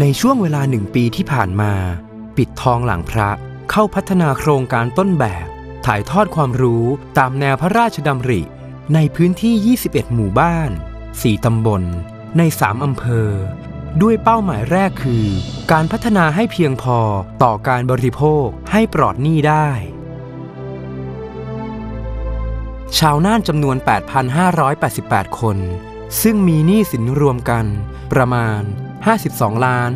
ในช่วงเวลาหนึ่งปีที่ผ่านมา ปิดทองหลังพระเข้าพัฒนาโครงการต้นแบบ ถ่ายทอดความรู้ตามแนวพระราชดำริ ในพื้นที่ 21 หมู่บ้าน 4 ตำบล ใน 3 อำเภอ ด้วยเป้าหมายแรกคือ การพัฒนาให้เพียงพอต่อการบริโภคให้ปลอดหนี้ได้ ชาวน่านจำนวน 8,588 คน ซึ่งมีหนี้สินรวมกันประมาณ 52ล้าน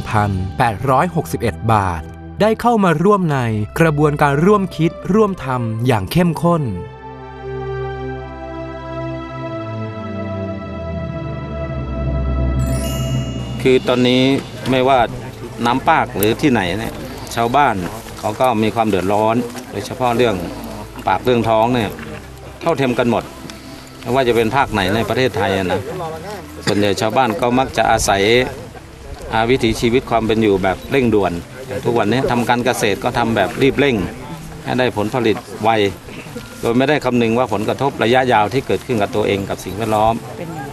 221,861 บาท ได้เข้ามาร่วมในกระบวนการร่วมคิดร่วมทำอย่างเข้มข้นคือตอนนี้ไม่ว่าน้ำปากหรือที่ไหนเนี่ยชาวบ้านเขาก็มีความเดือดร้อน โดยเฉพาะเรื่องปากเรื่องท้องเนี่ยเท่าเทียมกันหมด ไม่ว่าจะเป็นภาคไหนในประเทศไทยนะส่วนใหญ่ชาวบ้านก็มักจะอาศัยอาวิถีชีวิตความเป็นอยู่แบบเร่งด่วน ทุกวันนี้ทำการเกษตรก็ทำแบบรีบเร่ง ให้ได้ผลผลิตไวโดยไม่ได้คำนึงว่าผลกระทบระยะยาวที่เกิดขึ้นกับตัวเองกับสิ่งแวดล้อม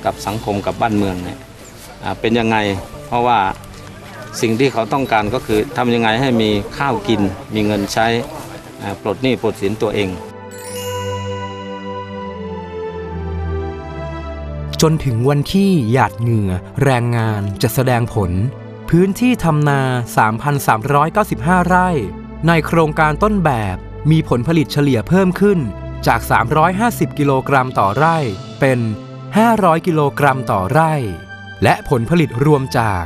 กับสังคมกับบ้านเมืองเนี่ยเป็นยังไงเพราะว่าสิ่งที่เขาต้องการก็คือทำยังไงให้มีข้าวกิน มีเงินใช้ปลดหนี้ปลดสินตัวเอง จนถึงวันที่หยาดเหงื่อแรงงานจะแสดงผล พื้นที่ทำนา 3,395 ไร่ ในโครงการต้นแบบมีผลผลิตเฉลี่ยเพิ่มขึ้นจาก 350 กิโลกรัมต่อไร่ เป็น 500 กิโลกรัมต่อไร่ และผลผลิตรวมจาก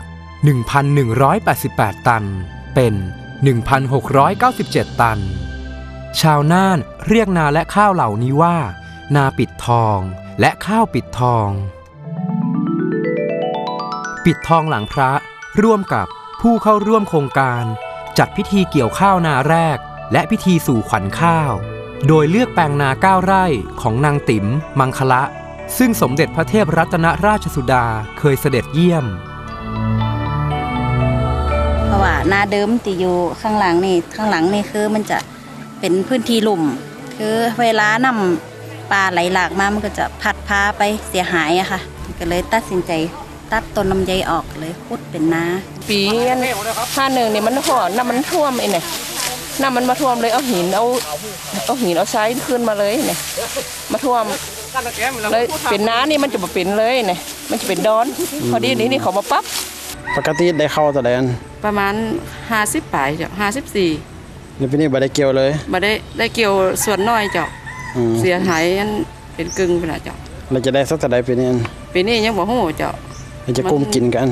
1,188 ตัน เป็น 1,697 ตัน ชาวน่านเรียกนาและข้าวเหล่านี้ว่า นาปิดทอง และข้าวปิดทอง ปิดทองหลังพระร่วมกับผู้เข้าร่วมโครงการ จัดพิธีเกี่ยวข้าวนาแรก และพิธีสู่ขวัญข้าว โดยเลือกแปลงนาเก้าไร่ของนางติ๋มมังคละ ซึ่งสมเด็จพระเทพรัตนราชสุดาเคยเสด็จเยี่ยมเพราะว่านาเดิมที่อยู่ข้างหลังนี่ข้างหลังนี่คือมันจะเป็นพื้นที่ลุ่ม คือเวลานำ ปลาไหลหลากมามันก็จะพัดพาไปเสียหายอะค่ะ ก็เลยตัดสินใจตัดต้นลำไยออกเลยพุดเป็นนา ปีอันห้าหนึ่งเนี่ยมันห่อน้ำมันท่วมไอ้เนี่ยน้ำมันมาท่วมเลยเอาหินเอาเอาหินเอาใช้ขึ้นมาเลยเนี่ยมาท่วมเลยเป็นน้านี่มันจะมาเป็นเลยเนี่ยมันจะเป็นดอนพอดีนี้นี่เขามาปั๊บปกติได้เข้าแต่แดนประมาณ50ปลายเจ้า54ในปีนี้บ่ได้เกี่ยวเลยมาได้ได้เกี่ยวส่วนน้อยเจ้า อืมเสียหายอันเป็นกึ่งไปละเจ้าเราจะได้สักแต่ใดปีนี้ปีนี้ยังบ่ฮู้เจ้า เราจะกุ้มกินกัน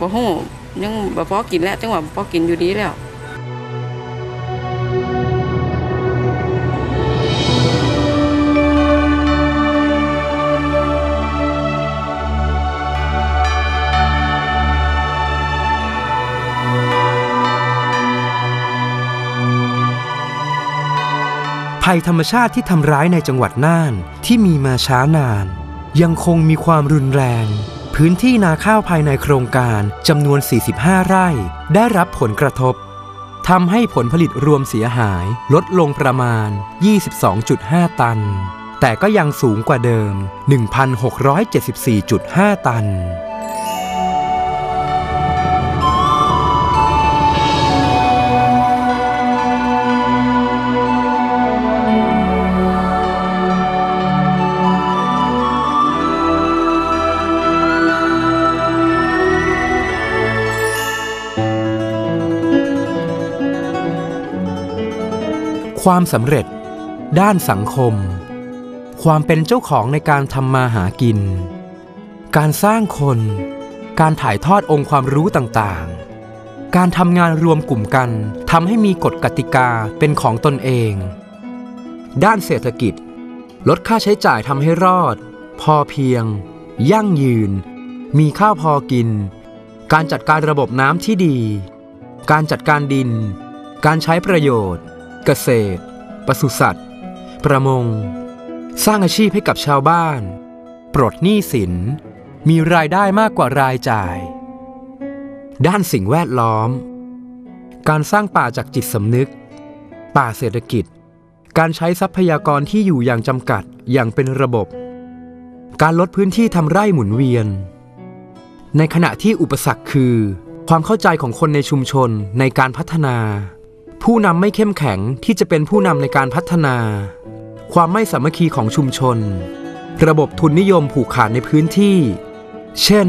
บ่ฮู้ยังบ่พอกินแล้วจังหวะบ่พอกินอยู่ดีแล้ว ภัยธรรมชาติที่ทำร้ายในจังหวัดน่านที่มีมาช้านาน ยังคงมีความรุนแรง พื้นที่นาข้าวภายในโครงการจำนวน 45 ไร่ ได้รับผลกระทบทำให้ผลผลิตรวมเสียหายลดลงประมาณ 22.5 ตัน แต่ก็ยังสูงกว่าเดิม 1,674.5 ตัน ความสำเร็จ ด้านสังคม ความเป็นเจ้าของในการทำมาหากิน การสร้างคน การถ่ายทอดองค์ความรู้ต่างๆ การทำงานรวมกลุ่มกันทำให้มีกฎกติกาเป็นของตนเอง ด้านเศรษฐกิจ ลดค่าใช้จ่ายทำให้รอด พอเพียง ยั่งยืน มีข้าวพอกิน การจัดการระบบน้ำที่ดี การจัดการดิน การใช้ประโยชน์ เกษตร ปศุสัตว์ ประมง สร้างอาชีพให้กับชาวบ้าน ปลดหนี้สิน มีรายได้มากกว่ารายจ่าย ด้านสิ่งแวดล้อม การสร้างป่าจากจิตสำนึก ป่าเศรษฐกิจ การใช้ทรัพยากรที่อยู่อย่างจำกัดอย่างเป็นระบบ การลดพื้นที่ทำไร่หมุนเวียน ในขณะที่อุปสรรคคือ ความเข้าใจของคนในชุมชนในการพัฒนา ผู้นำไม่เข้มแข็งที่จะเป็นผู้นำในการพัฒนา ความไม่สามัคคีของชุมชน ระบบทุนนิยมผูกขาดในพื้นที่ เช่น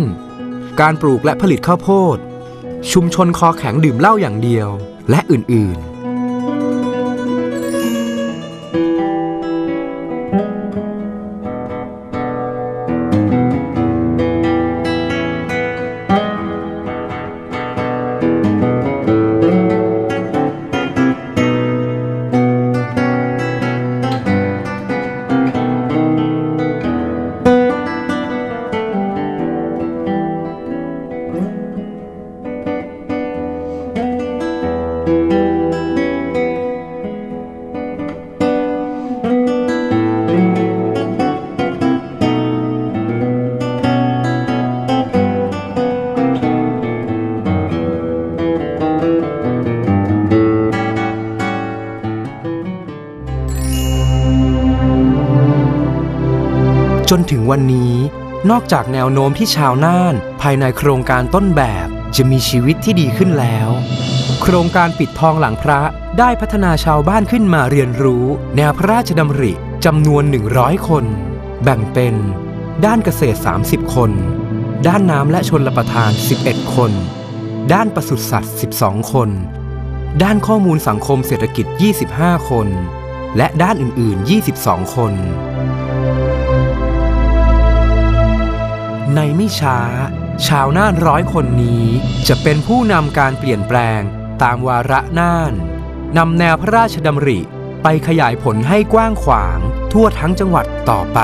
การปลูกและผลิตข้าวโพด ชุมชนคอแข็งดื่มเหล้าอย่างเดียว และอื่นๆ วันนี้ นอกจากแนวโน้มที่ชาวน่าน ภายในโครงการต้นแบบจะมีชีวิตที่ดีขึ้นแล้ว โครงการปิดทองหลังพระได้พัฒนาชาวบ้านขึ้นมาเรียนรู้ แนวพระราชดำริจำนวน 100 คน แบ่งเป็น ด้านเกษตร 30 คน ด้านน้ำและชนรประทาน 11 คน ด้านปศุสัตว์ 12 คน ด้านข้อมูลสังคมเศรษฐกิจ 25 คน และด้านอื่น ๆ 22 คน ไม่ช้า ชาวน่านร้อยคนนี้ จะเป็นผู้นำการเปลี่ยนแปลงตามวาระน่านนำแนวพระราชดำริ ไปขยายผลให้กว้างขวางทั่วทั้งจังหวัดต่อไป